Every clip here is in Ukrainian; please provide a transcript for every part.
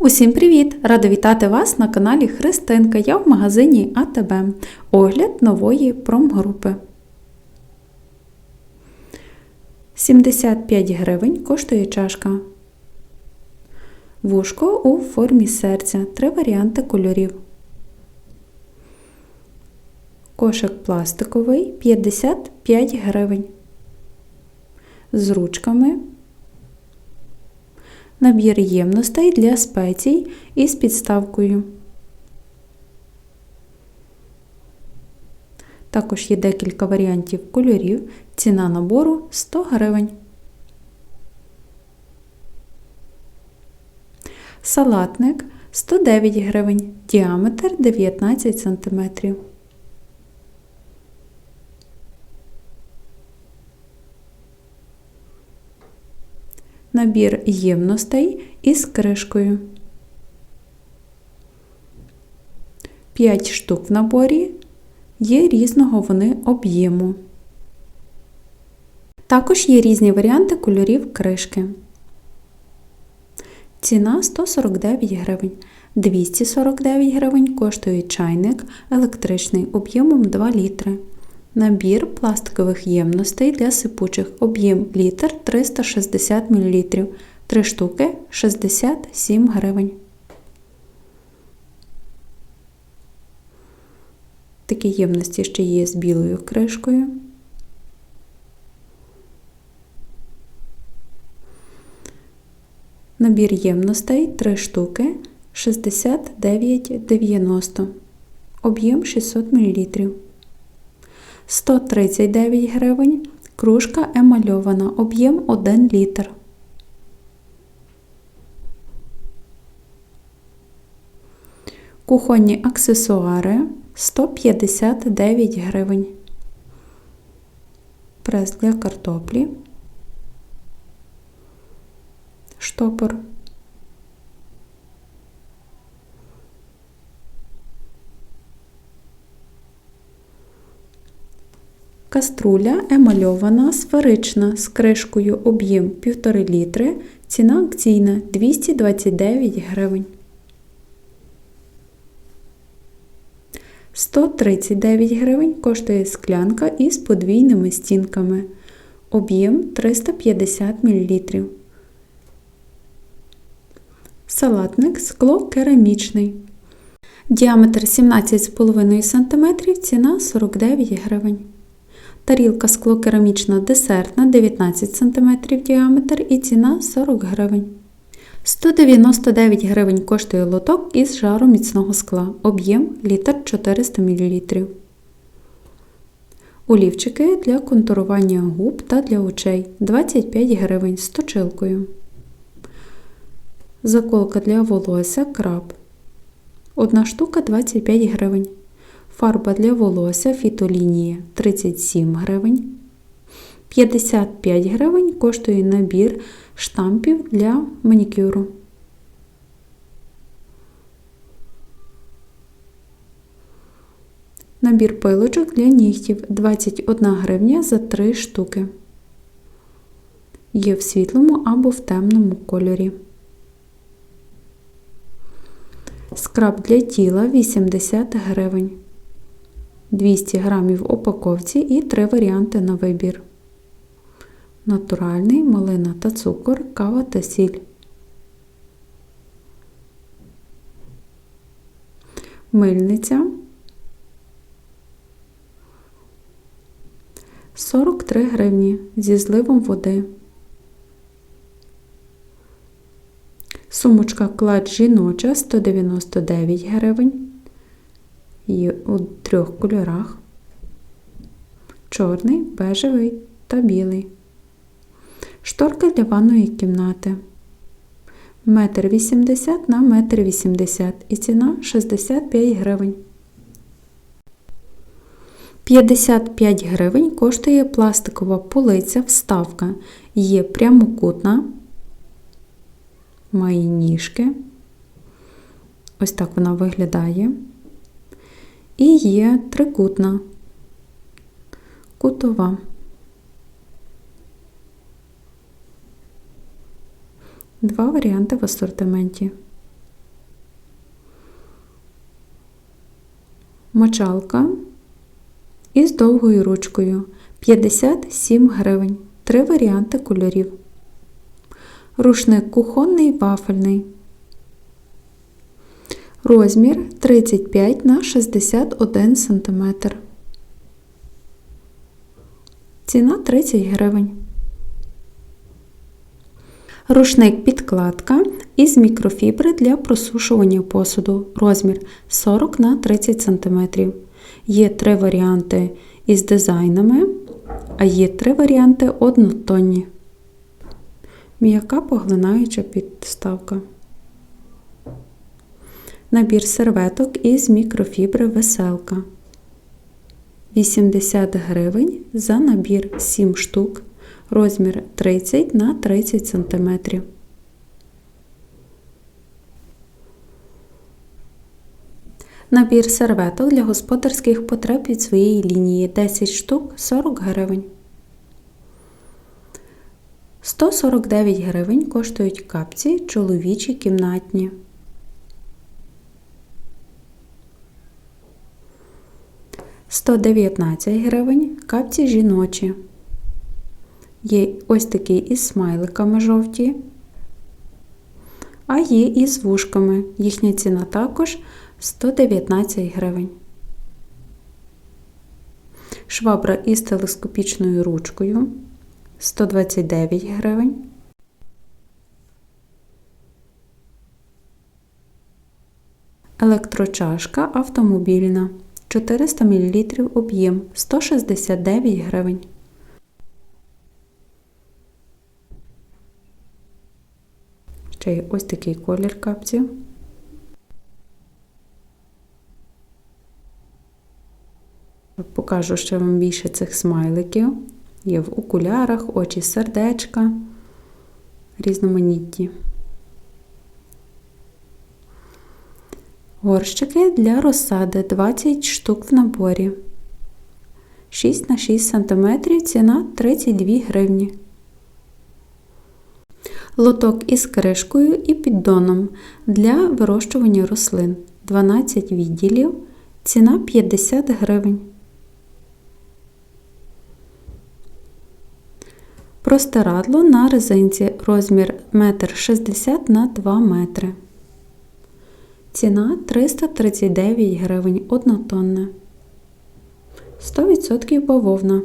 Усім привіт! Рада вітати вас на каналі Христинка. Я в магазині АТБ. Огляд нової промгрупи. 75 гривень коштує чашка. Вушко у формі серця. Три варіанти кольорів. Кошик пластиковий 55 гривень. З ручками. Набір ємностей для спецій із підставкою. Також є декілька варіантів кольорів. Ціна набору 100 гривень. Салатник 109 гривень. Діаметр 19 см. Набір ємностей із кришкою. 5 штук в наборі. Є різного вони об'єму. Також є різні варіанти кольорів кришки. Ціна 149 гривень. 249 гривень коштує чайник електричний об'ємом 2 літри. Набір пластикових ємностей для сипучих об'єм літр 360 мл. 3 штуки 67 гривень. Такі ємності ще є з білою кришкою. Набір ємностей 3 штуки 69,90. Об'єм 600 мл. 139 гривень. Кружка емальована. Об'єм 1 літр. Кухонні аксесуари 159 гривень. Прес для картоплі. Штопор. Каструля емальована сферична з кришкою об'єм 1,5 літри. Ціна акційна 229 гривень. 139 гривень коштує склянка із подвійними стінками. Об'єм 350 мл. Салатник скло керамічний. Діаметр 17,5 см, ціна 49 гривень. Тарілка скло-керамічна десертна 19 см діаметр і ціна 40 гривень. 199 гривень коштує лоток із жару міцного скла. Об'єм літр 400 мл. Олівчики для контурування губ та для очей 25 гривень з точилкою. Заколка для волосся краб. Одна штука 25 гривень. Фарба для волосся фітолінія 37 гривень. 55 гривень коштує набір штампів для манікюру. Набір пилочок для нігтів 21 гривня за 3 штуки. Є в світлому або в темному кольорі. Скраб для тіла 80 гривень. 200 грамів в упаковці і три варіанти на вибір. Натуральний, малина та цукор, кава та сіль. Мильниця 43 гривні зі зливом води. Сумочка клад жіноча 199 гривень. Є у трьох кольорах: чорний, бежевий та білий. Шторка для ванної кімнати. Метр 80 на метр 80 і ціна 65 гривень. 55 гривень коштує пластикова полиця вставка. Є прямокутна, має ніжки. Ось так вона виглядає і є трикутна, кутова. Два варіанти в асортименті. Мочалка із довгою ручкою 57 гривень. Три варіанти кольорів. Рушник кухонний, вафельний. Розмір 35 на 61 см. Ціна 30 гривень. Рушник підкладка із мікрофібри для просушування посуду. Розмір 40 на 30 см. Є три варіанти із дизайнами, а є три варіанти однотонні. М'яка поглинаюча підставка. Набір серветок із мікрофібри веселка. 80 гривень за набір 7 штук. Розмір 30 на 30 см. Набір серветок для господарських потреб від своєї лінії 10 штук 40 гривень. 149 гривень коштують капці чоловічі кімнатні. Сто дев'ятнадцять гривень капці жіночі. Є ось такі із смайликами жовті, а є і з вушками. Їхня ціна також 119 гривень. Швабра із телескопічною ручкою 129 гривень. Електрочашка автомобільна 400 мл об'єм 169 гривень. Ще є ось такий колір капців. Покажу ще вам більше цих смайликів. Є в окулярах, очі сердечка, різноманітні. Горщики для розсади 20 штук в наборі. 6 на 6 см ціна 32 гривні. Лоток із кришкою і піддоном для вирощування рослин 12 відділів, ціна 50 гривень. Простирадло на резинці розмір 1,60 м на 2 метри. Ціна 339 гривень однотонне. 100% бавовна.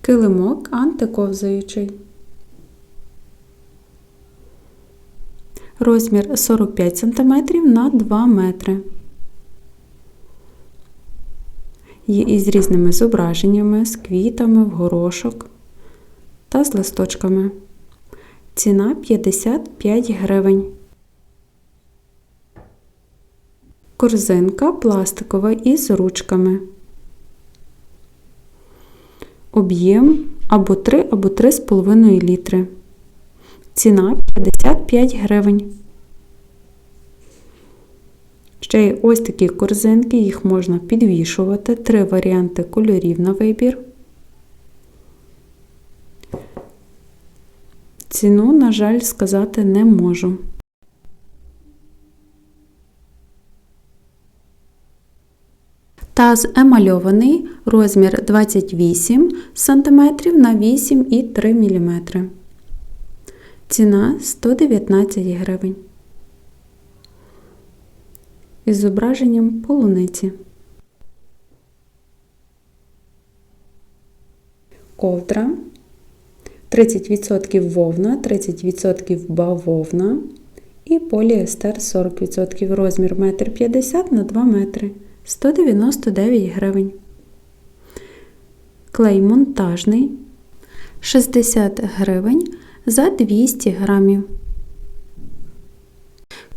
Килимок антиковзаючий. Розмір 45 см на 2 метри. Є із різними зображеннями, з квітами, в горошок та з листочками. Ціна 55 гривень. Корзинка пластикова із ручками. Об'єм або 3 або 3,5 літри. Ціна 55 гривень. Ще є ось такі корзинки, їх можна підвішувати. Три варіанти кольорів на вибір. Ціну, на жаль, сказати не можу. Таз емальований розмір 28 см на 8,3 мм. Ціна 119 гривень. Із зображенням полуниці. Ковдра 30% вовна, 30% бавовна і поліестер 40% розмір 1,50 м на 2 метри. 199 гривень. Клей монтажний 60 гривень за 200 грамів.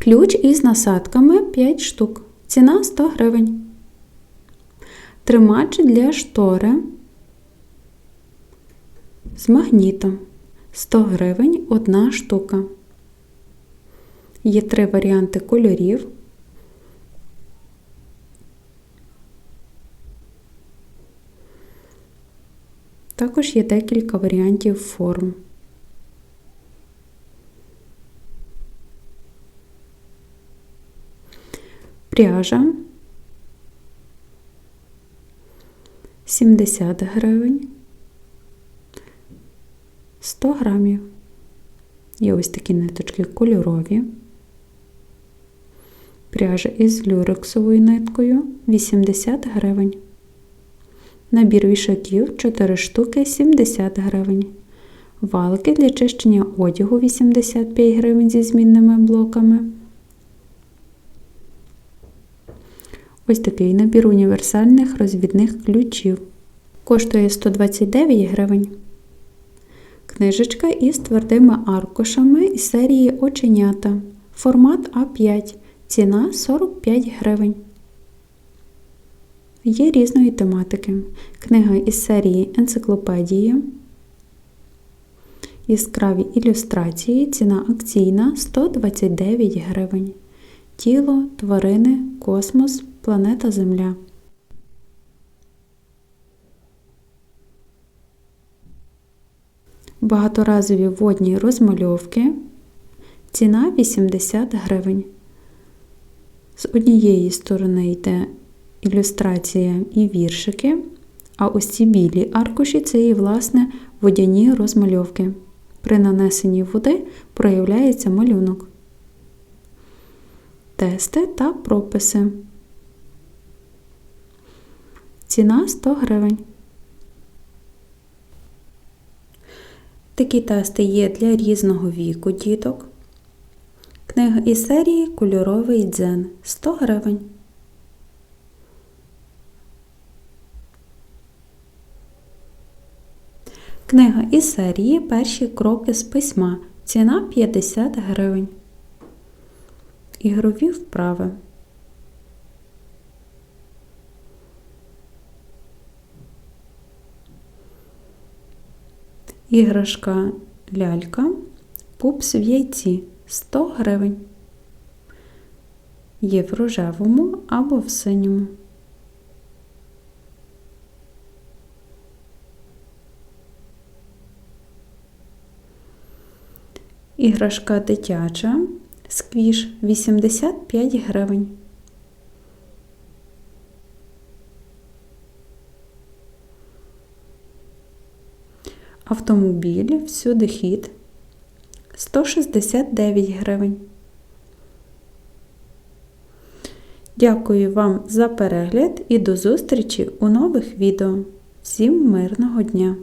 Ключ із насадками 5 штук. Ціна 100 гривень. Тримач для штори з магнітом 100 гривень одна штука. Є три варіанти кольорів. Також є декілька варіантів форм. Пряжа 70 гривень 100 грамів. Є ось такі ниточки кольорові. Пряжа із люрексовою ниткою 80 гривень. Набір вішаків 4 штуки 70 гривень. Валки для чищення одягу 85 гривень зі змінними блоками. Ось такий набір універсальних розвідних ключів. Коштує 129 гривень. Книжечка із твердими аркушами із серії Оченята. Формат А5. Ціна 45 гривень. Є різної тематики. Книга із серії Енциклопедії. Яскраві ілюстрації. Ціна акційна 129 гривень. Тіло, тварини, космос, планета Земля. Багаторазові водні розмальовки. Ціна 80 гривень. З однієї сторони йде ілюстрація і віршики, а ось ці білі аркуші це і, власне, водяні розмальовки. При нанесенні води проявляється малюнок. Тести та прописи. Ціна 100 гривень. Такі тести є для різного віку діток. Книга із серії Кольоровий дзен 100 гривень. Книга із серії Перші кроки з письма. Ціна 50 гривень. Ігрові вправи. Іграшка лялька. Пупс в яйці 100 гривень. Є в рожевому або в синьому. Іграшка дитяча. Сквіш 85 гривень. Автомобіль всюди хід 169 гривень. Дякую вам за перегляд і до зустрічі у нових відео. Всім мирного дня!